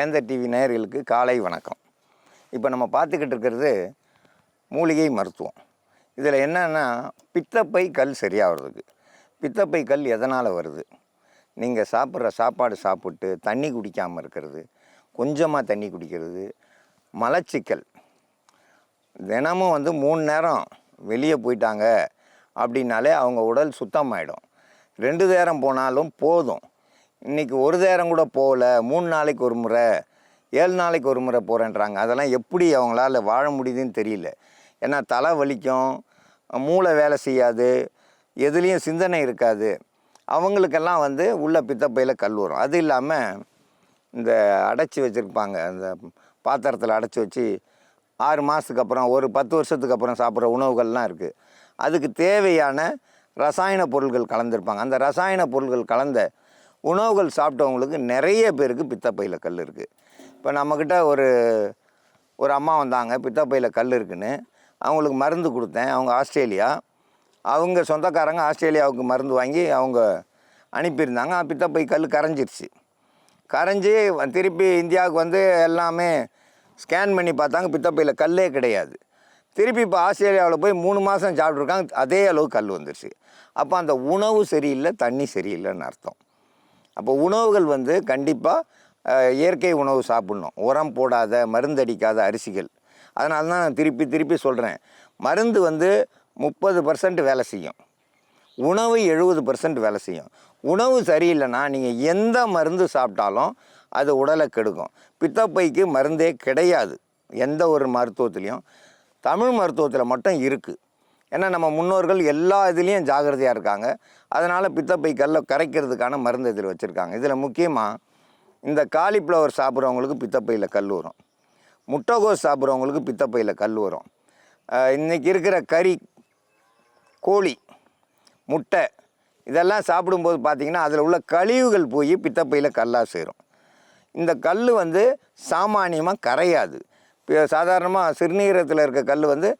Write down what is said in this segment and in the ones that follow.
வேந்தர் டிவி நேயர்களுக்கு காலை வணக்கம். இப்போ நம்ம பார்த்துக்கிட்டு இருக்கிறது மூலிகை மருத்துவம். இதில் என்னென்னா பித்தப்பை கல் சரியாகிறதுக்கு பித்தப்பை கல் எதனால் வருது? நீங்கள் சாப்பிட்ற சாப்பாடு சாப்பிட்டு தண்ணி குடிக்காமல் இருக்கிறது கொஞ்சமாக தண்ணி குடிக்கிறது மலச்சிக்கல். தினமும் வந்து மூணு நேரம் வெளியே போயிட்டாங்க அப்படின்னாலே அவங்க உடல் சுத்தமாயிடும். ரெண்டு நேரம் போனாலும் போதும். இன்றைக்கி ஒரு நேரம் கூட போகல. மூணு நாளைக்கு ஒரு முறை ஏழு நாளைக்கு ஒரு முறை போகிறேன்றாங்க அதெல்லாம் எப்படி அவங்களால வாழ முடியுதுன்னு தெரியல. ஏன்னா தலை வலிக்கும் மூளை வேலை செய்யாது எதுலேயும் சிந்தனை இருக்காது. அவங்களுக்கெல்லாம் வந்து உள்ள பித்தப்பையில் கல் வரும். அது இல்லாமல் இந்த அடைச்சி வச்சுருப்பாங்க. அந்த பாத்திரத்தில் அடைச்சி வச்சு ஆறு மாதத்துக்கு அப்புறம் ஒரு பத்து வருஷத்துக்கு அப்புறம் சாப்பிட்ற உணவுகள்லாம் இருக்குது அதுக்கு தேவையான ரசாயன பொருட்கள் கலந்துருப்பாங்க. அந்த ரசாயன பொருட்கள் கலந்த உணவுகள் சாப்பிட்டவங்களுக்கு நிறைய பேருக்கு பித்தப்பையில் கல் இருக்குது இப்போ நம்மக்கிட்ட ஒரு ஒரு அம்மா வந்தாங்க பித்தப்பையில் கல் இருக்குன்னு. அவங்களுக்கு மருந்து கொடுத்தேன் அவங்க ஆஸ்திரேலியா. அவங்க சொந்தக்காரங்க ஆஸ்திரேலியாவுக்கு மருந்து வாங்கி அவங்க அனுப்பியிருந்தாங்க. பித்தப்பை கல் கரைஞ்சிருச்சு. கரைஞ்சி திருப்பி இந்தியாவுக்கு வந்து எல்லாமே ஸ்கேன் பண்ணி பார்த்தாங்க பித்தப்பையில் கல்லே கிடையாது. திருப்பி இப்போ ஆஸ்திரேலியாவில் போய் மூணு மாதம் சாப்பிட்ருக்காங்க அதே அளவு கல் வந்துருச்சு. அப்போ அந்த உணவு சரியில்லை தண்ணி சரியில்லைன்னு அர்த்தம். அப்போ உணவுகள் வந்து கண்டிப்பாக இயற்கை உணவு சாப்பிட்ணும். உரம் போடாத மருந்தடிக்காத அரிசிகள். அதனால தான் நான் திருப்பி திருப்பி சொல்கிறேன் மருந்து வந்து முப்பது பர்சன்ட் வேலை செய்யும். உணவு எழுபது பர்சன்ட் வேலை செய்யும். உணவு சரியில்லைன்னா நீங்கள் எந்த மருந்து சாப்பிட்டாலும் அது உடலை கெடுக்கும். பித்தப்பைக்கு மருந்தே கிடையாது. எந்த ஒரு மருத்துவத்துலேயும். தமிழ் மருத்துவத்தில் மட்டும் இருக்குது ஏன்னா நம்ம முன்னோர்கள் எல்லா இதுலேயும் ஜாகிரதையாக இருக்காங்க. அதனால் பித்தப்பை கல்லை கரைக்கிறதுக்கான மருந்து இதில் வச்சுருக்காங்க. இதில் முக்கியமாக இந்த காலிஃப்ளவர் சாப்பிட்றவங்களுக்கு பித்தப்பையில் கல் வரும். முட்டைகோஸ் சாப்பிட்றவங்களுக்கு பித்தப்பையில் கல் வரும். இன்றைக்கி இருக்கிற கறி கோழி முட்டை இதெல்லாம் சாப்பிடும்போது பார்த்திங்கன்னா அதில் உள்ள கழிவுகள் போய் பித்தப்பையில் கல்லாக சேரும். இந்த கல் வந்து சாமானியமாக கரையாது. இப்போ சாதாரணமாக சிறுநீரகத்தில் இருக்க கல் வந்து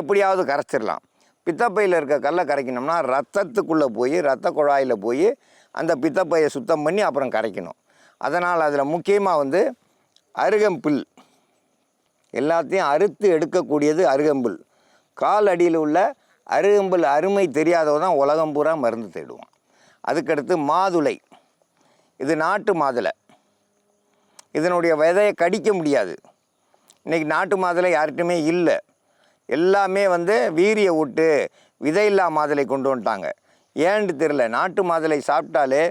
எப்படியாவது கரைச்சிடலாம். பித்தப்பையில் இருக்க கல்லை கரைக்கணும்னா ரத்தத்துக்குள்ளே போய் ரத்த குழாயில் போய் அந்த பித்தப்பையை சுத்தம் பண்ணி அப்புறம் கரைக்கணும். அதனால் அதில் முக்கியமாக வந்து அருகம்புல் எல்லாத்தையும் அறுத்து எடுக்கக்கூடியது அருகம்புல். கால் அடியில் உள்ள அருகம்புல் அருமை தெரியாதவன் தான் உலகம் பூரா மருந்து தேடுவான். அதுக்கடுத்து மாதுளை. இது நாட்டு மாதுளை. இதனுடைய விதையை கடிக்க முடியாது. இன்றைக்கி நாட்டு மாதுளை யார்கிட்டுமே இல்லை. எல்லாமே வந்து வீரிய விட்டு விதையில்லா மாதுளை கொண்டு வந்துட்டாங்க. ஏன்னு தெரில நாட்டு மாதுளை சாப்பிட்டாலே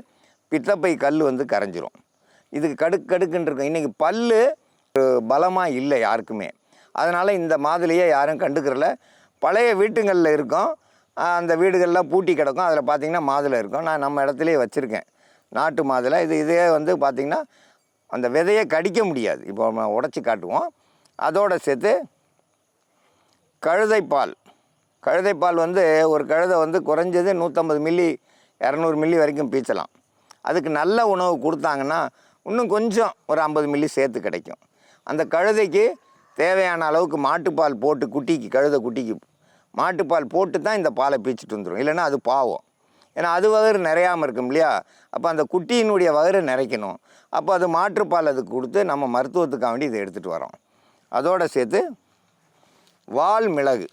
பித்தப்பை கல் வந்து கரைஞ்சிரும். இதுக்கு கடுக்கு கடுக்குன்னு இருக்கும் இன்றைக்கி பல்லு பலமாக இல்லை யாருக்குமே. அதனால் இந்த மாதுளையை யாரும் கண்டுக்கிறல. பழைய வீட்டுங்களில் இருக்கும். அந்த வீடுகள்லாம் பூட்டி கிடக்கும். அதில் பார்த்திங்கன்னா மாதுளை இருக்கும். நான் நம்ம இடத்துலையே வச்சுருக்கேன். நாட்டு மாதுளை. இது இதே வந்து பார்த்திங்கன்னா அந்த விதையை கடிக்க முடியாது. இப்போ நம்ம உடச்சி காட்டுவோம். அதோடு சேர்த்து கழுதைப்பால். கழுதைப்பால் வந்து ஒரு கழுதை வந்து குறைஞ்சது நூற்றம்பது மில்லி இரநூறு மில்லி வரைக்கும் பீச்சலாம். அதுக்கு நல்ல உணவு கொடுத்தாங்கன்னா இன்னும் கொஞ்சம் ஒரு ஐம்பது மில்லி சேர்த்து கிடைக்கும். அந்த கழுதைக்கு தேவையான அளவுக்கு மாட்டுப்பால் போட்டு குட்டிக்கு கழுதை குட்டிக்கு மாட்டுப்பால் போட்டு தான் இந்த பாலை பீச்சிட்டு வந்துடும் இல்லைன்னா அது பாவம். ஏன்னா அது வயிறு நிறையாமல் இருக்கும் இல்லையா? அப்போ அந்த குட்டியினுடைய வயிறு நிறைக்கணும். அப்போ அது மாட்டுப்பால் அதுக்கு கொடுத்து நம்ம மருத்துவத்துக்காக வேண்டி இதை எடுத்துகிட்டு வரோம். அதோடு சேர்த்து வால் மிளகு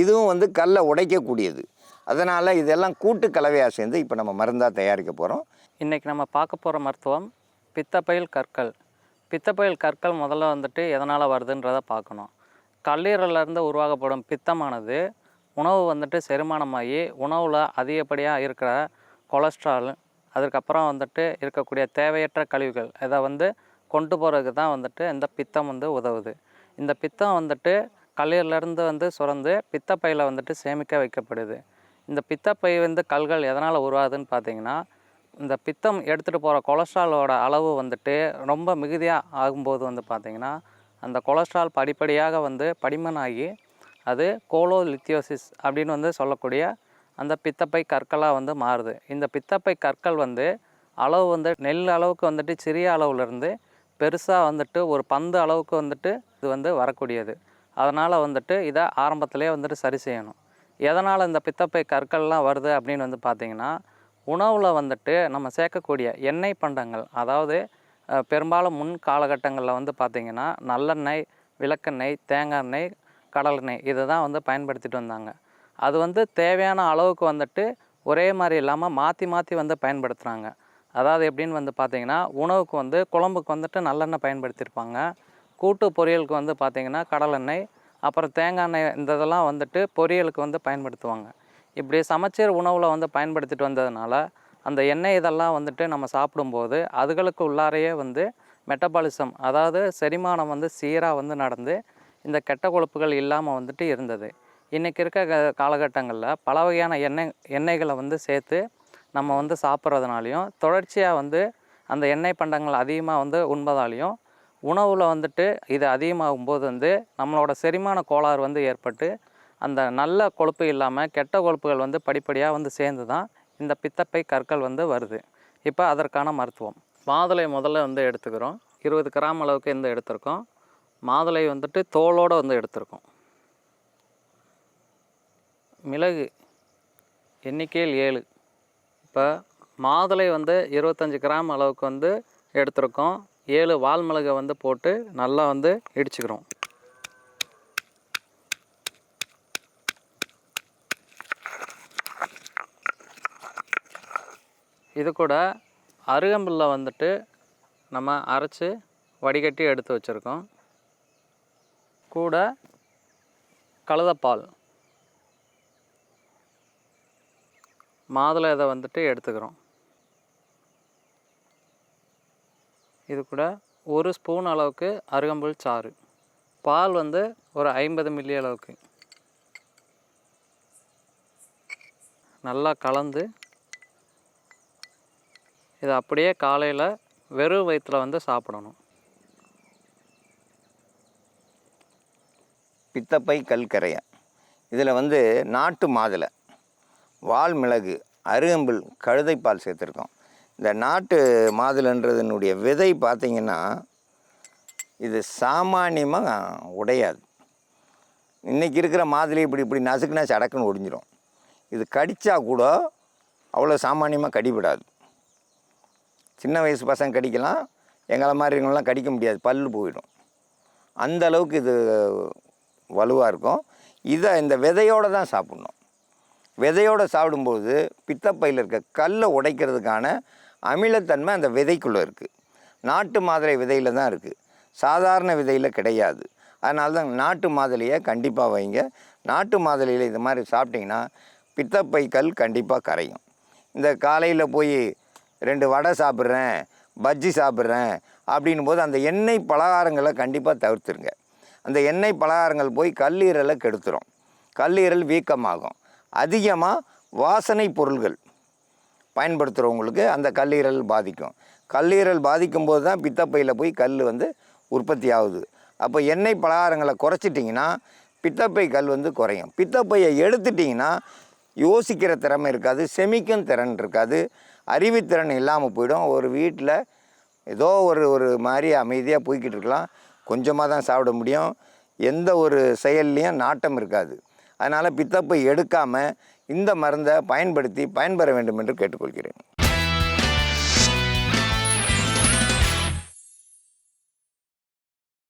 இதுவும் வந்து கல்லை உடைக்கக்கூடியது. அதனால் இதெல்லாம் கூட்டு கலவையாக சேர்ந்து இப்போ நம்ம மருந்தாக தயாரிக்க போகிறோம் இன்றைக்கி நம்ம பார்க்க போகிற மருத்துவம் பித்தப்பயில் கற்கள். பித்தப்பயில் கற்கள் முதல்ல வந்துட்டு எதனால் வருதுன்றதை பார்க்கணும். கல்லீரலேருந்து உருவாக்கப்படும் பித்தமானது உணவு வந்துட்டு செரிமானமாகி உணவில் அதிகப்படியாக இருக்கிற கொலஸ்ட்ரால் அதுக்கப்புறம் வந்துட்டு இருக்கக்கூடிய தேவையற்ற கழிவுகள் இதை வந்து கொண்டு போகிறதுக்கு தான் வந்துட்டு இந்த பித்தம் வந்து உதவுது. இந்த பித்தம் வந்துட்டு கல்லீரலேருந்து வந்து சுரந்து பித்தப்பையில் வந்துட்டு சேமிக்க வைக்கப்படுது. இந்த பித்தப்பை வந்து கல்கள் எதனால் உருவாகுதுன்னு பார்த்தீங்கன்னா இந்த பித்தம் எடுத்துகிட்டு போகிற கொலஸ்ட்ராலோட அளவு வந்துட்டு ரொம்ப மிகுதியாக ஆகும்போது வந்து பார்த்திங்கன்னா அந்த கொலஸ்ட்ரால் படிப்படியாக வந்து படிமனாகி அது கோலோலித்தியோசிஸ் அப்படின்னு வந்து சொல்லக்கூடிய அந்த பித்தப்பை கற்களாக வந்து மாறுது. இந்த பித்தப்பை கற்கள் வந்து அளவு வந்து நெல் அளவுக்கு வந்துட்டு சிறிய அளவுலேருந்து பெருசாக வந்துட்டு ஒரு பந்து அளவுக்கு வந்துட்டு இது வந்து வரக்கூடியது. அதனால் வந்துட்டு இதை ஆரம்பத்திலே வந்துட்டு சரி செய்யணும். எதனால் இந்த பித்தப்பை கற்கள்லாம் வருது அப்படின்னு வந்து பார்த்திங்கன்னா உணவில் வந்துட்டு நம்ம சேர்க்கக்கூடிய எண்ணெய் பண்டங்கள் அதாவது பெரும்பாலும் முன் காலகட்டங்களில் வந்து பார்த்திங்கன்னா நல்லெண்ணெய் விளக்கெண்ணெய் தேங்காய் எண்ணெய் கடலெண்ணெய் இதை தான் வந்து பயன்படுத்திட்டு வந்தாங்க. அது வந்து தேவையான அளவுக்கு வந்துட்டு ஒரே மாதிரி இல்லாமல் மாற்றி மாற்றி வந்து பயன்படுத்துகிறாங்க அதாவது எப்படின்னு வந்து பார்த்திங்கன்னா உணவுக்கு வந்து குழம்புக்கு வந்துட்டு நல்லெண்ணெய் பயன்படுத்தியிருப்பாங்க கூட்டு பொரியலுக்கு வந்து பார்த்திங்கன்னா கடலெண்ணெய் அப்புறம் தேங்காய் எண்ணெய் இந்த இதெல்லாம் வந்துட்டு பொரியலுக்கு வந்து பயன்படுத்துவாங்க. இப்படி சமச்சீர் உணவில் வந்து பயன்படுத்திட்டு வந்ததுனால அந்த எண்ணெய் இதெல்லாம் வந்துட்டு நம்ம சாப்பிடும்போது அதுகளுக்கு உள்ளாரையே வந்து மெட்டபாலிசம் அதாவது செரிமானம் வந்து சீராக வந்து நடந்து இந்த கெட்ட கொழுப்புகள் இல்லாமல் வந்துட்டு இருந்தது. இன்றைக்கி இருக்க க- காலகட்டங்களில் பல வகையான எண்ணெய் எண்ணெய்களை வந்து சேர்த்து நம்ம வந்து சாப்பிட்றதுனாலையும் தொடர்ச்சியாக வந்து அந்த எண்ணெய் பண்டங்கள் அதிகமாக வந்து உண்பதாலையும் உணவில் வந்துட்டு இது அதிகமாகும் போது வந்து நம்மளோட செரிமான கோளாறு வந்து ஏற்பட்டு அந்த நல்ல கொழுப்பு இல்லாமல் கெட்ட கொழுப்புகள் வந்து படிப்படியாக வந்து சேர்ந்து தான் இந்த பித்தப்பை கற்கள் வந்து வருது. இப்போ அதற்கான மருத்துவம். மாதுளை முதல்ல வந்து எடுத்துக்கிறோம். இருபது கிராம் அளவுக்கு வந்து எடுத்திருக்கோம். மாதுளை வந்துட்டு தோலோடு வந்து எடுத்திருக்கோம். மிளகு எண்ணிக்கையில் ஏழு. இப்போ மாதுளை வந்து இருபத்தஞ்சி கிராம் அளவுக்கு வந்து எடுத்திருக்கோம். ஏழு வால் மிளகை வந்து போட்டு நல்லா வந்து இடிச்சுக்கிறோம். இது கூட அருகம்புல்ல வந்துட்டு நம்ம அரைச்சி வடிகட்டி எடுத்து வச்சுருக்கோம். கூட கழுதப்பால் மாதுளை இதை வந்துட்டு எடுத்துக்கிறோம். இது கூட ஒரு ஸ்பூன் அளவுக்கு அருகம்புல் சாறு. பால் வந்து ஒரு ஐம்பது மில்லி அளவுக்கு. நல்லா கலந்து இதை அப்படியே காலையில் வெறும் வயிற்றில் வந்து சாப்பிடணும். பித்தப்பை கல்கரையா. இதில் வந்து நாட்டு மாதுளை வால் மிளகு அருகம்புல் கழுதைப்பால் சேர்த்துருக்கோம். இந்த நாட்டு மாதுளைன்றதுனுடைய விதை பார்த்திங்கன்னா இது சாமானியமாக உடையாது. இன்றைக்கி இருக்கிற மாதுளை இப்படி இப்படி நசுக்குனா சடக்குன்னு ஒடிஞ்சிடும் இது கடித்தா கூட அவ்வளோ சாமானியமாக கடிபடாது. சின்ன வயசு பசங்க கடிக்கலாம் எங்களை மாதிரி இருக்கவங்களாம் கடிக்க முடியாது பல்லு போயிடும். அந்த அளவுக்கு இது வலுவாக இருக்கும். இதை இந்த விதையோடு தான் சாப்பிட்ணும். விதையோடு சாப்பிடும்போது பித்தப்பையில் இருக்க கல்லை உடைக்கிறதுக்கான அமிலத்தன்மை அந்த விதைக்குள்ளே இருக்குது நாட்டு மாதுளை விதையில் தான் இருக்குது சாதாரண விதையில் கிடையாது. அதனால தான் நாட்டு மாதுளையை கண்டிப்பாக வைங்க. நாட்டு மாதுளையில் இது மாதிரி சாப்பிட்டிங்கன்னா பித்தப்பை கல் கண்டிப்பாக கரையும். இந்த காலையில் போய் ரெண்டு வடை சாப்பிட்றேன் பஜ்ஜி சாப்பிட்றேன் அப்படின்னும் போது அந்த எண்ணெய் பலகாரங்களை கண்டிப்பாக தவிர்த்துருங்க. அந்த எண்ணெய் பலகாரங்கள் போய் கல்லீரலை கெடுத்துரும். கல்லீரல் வீக்கமாகும். அதிகமாக வாசனை பொருள்கள் பயன்படுத்துகிறவங்களுக்கு அந்த கல்லீரல் பாதிக்கும். கல்லீரல் பாதிக்கும் போது தான் பித்தப்பையில் போய் கல் வந்து உற்பத்தி ஆகுது. அப்போ எண்ணெய் பலகாரங்களை குறைச்சிட்டிங்கன்னா பித்தப்பை கல் வந்து குறையும். பித்தப்பையை எடுத்துட்டிங்கன்னா யோசிக்கிற திறமை இருக்காது செமிக்கும் திறன் இருக்காது அறிவுத்திறன் இல்லாமல் போயிடும். ஒரு வீட்டில் ஏதோ ஒரு ஒரு மாதிரி அமைதியாக போய்கிட்டு இருக்கலாம். கொஞ்சமாக தான் சாப்பிட முடியும். எந்த ஒரு செயல்லையும் நாட்டம் இருக்காது. அதனால் பித்தப்பை எடுக்காமல் இந்த மருந்தை பயன்படுத்தி பயன்பெற வேண்டும் என்று கேட்டுக்கொள்கிறேன்.